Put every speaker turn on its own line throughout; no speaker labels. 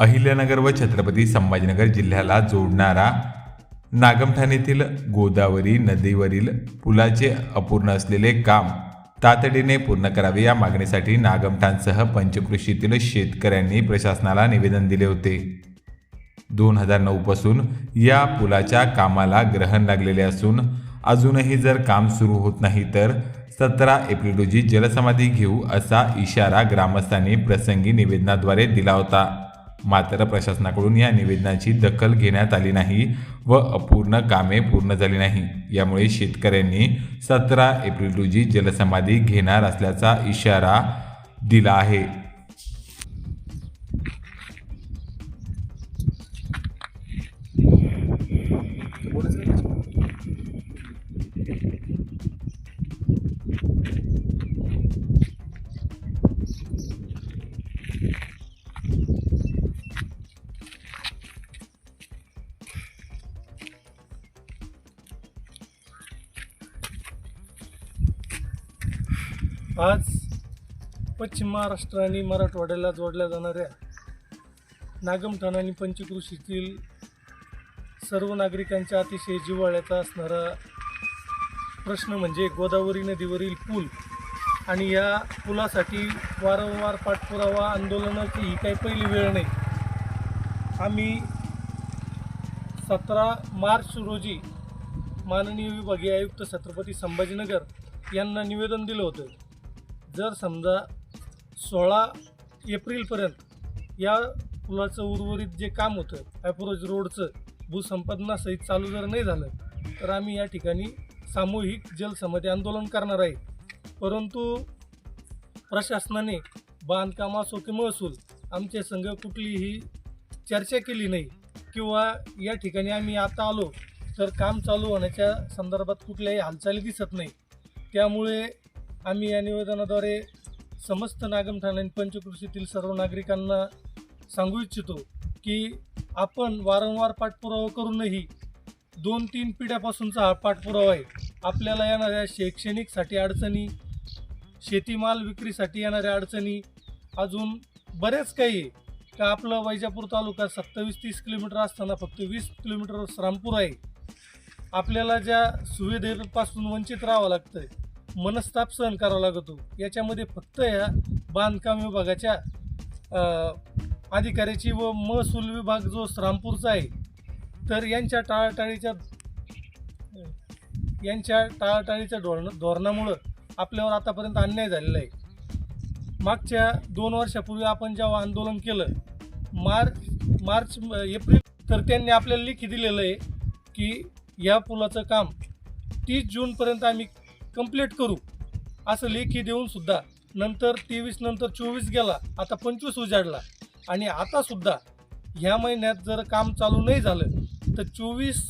अहिल्यानगर व छत्रपती संभाजीनगर जिल्ह्याला जोडणारा नागमठाणेतील गोदावरी नदीवरील पुलाचे अपूर्ण असलेले काम तातडीने पूर्ण करावे या मागणीसाठी नागमठाणसह पंचकृषीतील शेतकऱ्यांनी प्रशासनाला निवेदन दिले होते. दोन हजार नऊपासून या पुलाच्या कामाला ग्रहण लागलेले असून अजूनही जर काम सुरू होत नाही तर सतरा एप्रिल रोजी जलसमाधी घेऊ असा इशारा ग्रामस्थांनी प्रसंगी निवेदनाद्वारे दिला होता. मात्र प्रशासनाकडून या निवेदनाची दखल घेण्यात आली नाही व अपूर्ण कामे पूर्ण झाली नाही. यामुळे शेतकऱ्यांनी सतरा एप्रिल रोजी जलसमाधी घेणार असल्याचा इशारा दिला आहे.
आज पश्चिम महाराष्ट्र आणि मराठवाड्याला जोडल्या जाणाऱ्या नागमठाण आणि पंचकृषीतील सर्व नागरिकांच्या अतिशय जिव्हाळ्याचा असणारा प्रश्न म्हणजे गोदावरी नदीवरील पूल आणि या पुलासाठी वारंवार पाठपुरावा आंदोलनाची ही काही पहिली वेळ नाही. आम्ही सतरा मार्च रोजी माननीय विभागीय आयुक्त छत्रपती संभाजीनगर यांना निवेदन दिलं होतं. जर समजा सोळा एप्रिलपर्यंत या पुलाचं उर्वरित जे काम होतं ॲप्रोच रोडचं भूसंपादनासहित चालू जर नाही झालं तर आम्ही या ठिकाणी सामूहिक जलसमाधी आंदोलन करणार आहे. परंतु प्रशासनाने बांधकाम असो की महसूल आमच्या संघ कुठलीही चर्चा केली नाही किंवा या ठिकाणी आम्ही आता आलो तर काम चालू होण्याच्या संदर्भात कुठल्याही हालचाली दिसत नाही. त्यामुळे आम्ही या निवेदनाद्वारे समस्त नागमठाण आणि पंचकृषीतील सर्व नागरिकांना सांगू इच्छितो की आपण वारंवार पाठपुरावा करूनही दोन तीन पिढ्यापासूनचा हा पाठपुरावा आहे. आपल्याला येणाऱ्या शैक्षणिकसाठी अडचणी शेतीमाल विक्रीसाठी येणाऱ्या अडचणी अजून बरेच काही आहे. का आपलं वैजापूर तालुका सत्तावीस तीस किलोमीटर असताना फक्त वीस किलोमीटर रामपूर आहे. आपल्याला ज्या सुविधेपासून वंचित राहावं लागतं मनस्ताप सहन करावा लागतो. याच्यामध्ये फक्त ह्या बांधकाम विभागाच्या अधिकाऱ्याची व महसूल विभाग जो रामपूरचा आहे तर यांच्या टाळाटाळीच्या यांच्या टाळाटाळीच्या धोरण धोरणामुळं आपल्यावर आतापर्यंत अन्याय झालेला आहे. मागच्या दोन वर्षापूर्वी आपण जेव्हा आंदोलन केलं मार्च मार्च एप्रिल तर त्यांनी आपल्याला लिखी दिलेलं आहे की या पुलाचं काम तीस जूनपर्यंत आम्ही कंप्लीट करू. असं लेखी देऊन सुद्धा नंतर तेवीस नंतर चोवीस गेला आता पंचवीस उजाडला. आणि आता सुद्धा ह्या महिन्यात जर काम चालू नाही झालं तर चोवीस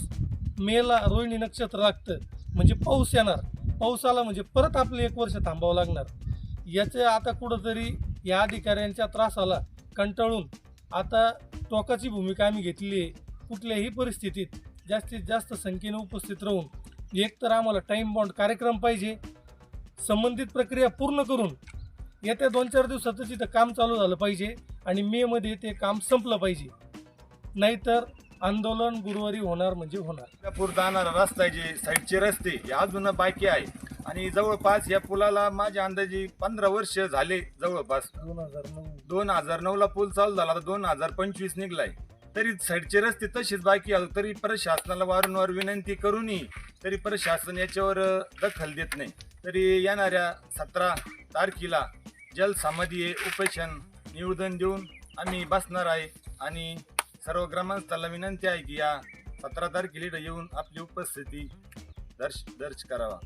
मेला रोहिणी नक्षत्र लागतं. म्हणजे पाऊस येणार. पाऊस आला म्हणजे परत आपलं एक वर्ष थांबावं लागणार. याचे आता कुठंतरी या अधिकाऱ्यांच्या त्रासाला कंटाळून आता टोकाची भूमिका आम्ही घेतली आहे. कुठल्याही परिस्थितीत जास्तीत जास्त संख्येने उपस्थित राहून एक तर आम्हाला टाईम बॉन्ड कार्यक्रम पाहिजे. संबंधित प्रक्रिया पूर्ण करून येत्या दोन चार दिवसातच इथं काम चालू झालं पाहिजे आणि मेमध्ये ते काम संपलं पाहिजे. नाहीतर आंदोलन गुरुवारी होणार म्हणजे होणार.
कोल्हापूर जाणारा रस्ता आहे जे साईडचे रस्ते हे अजून बाकी आहे. आणि जवळपास या पुलाला माझ्या अंदाजे पंधरा वर्ष झाले जवळपास.
दोन हजार नऊ.
दोन हजार नऊ ला पूल चालू झाला तर दोन हजार पंचवीस निघलाय. तरी साईडचे रस्ते तसेच बाकी आहे तरी परत शासनाला वारंवार विनंती करूनही तरी परत शासन याच्यावर दखल देत नाही. तरी येणाऱ्या सतरा तारखेला जलसमाधी उपेक्षण निवेदन देऊन आम्ही बसणार आहे आणि सर्व ग्रामस्थांना विनंती आहे की या सतरा तारखेला येऊन आपली उपस्थिती दर्श दर्श करावा.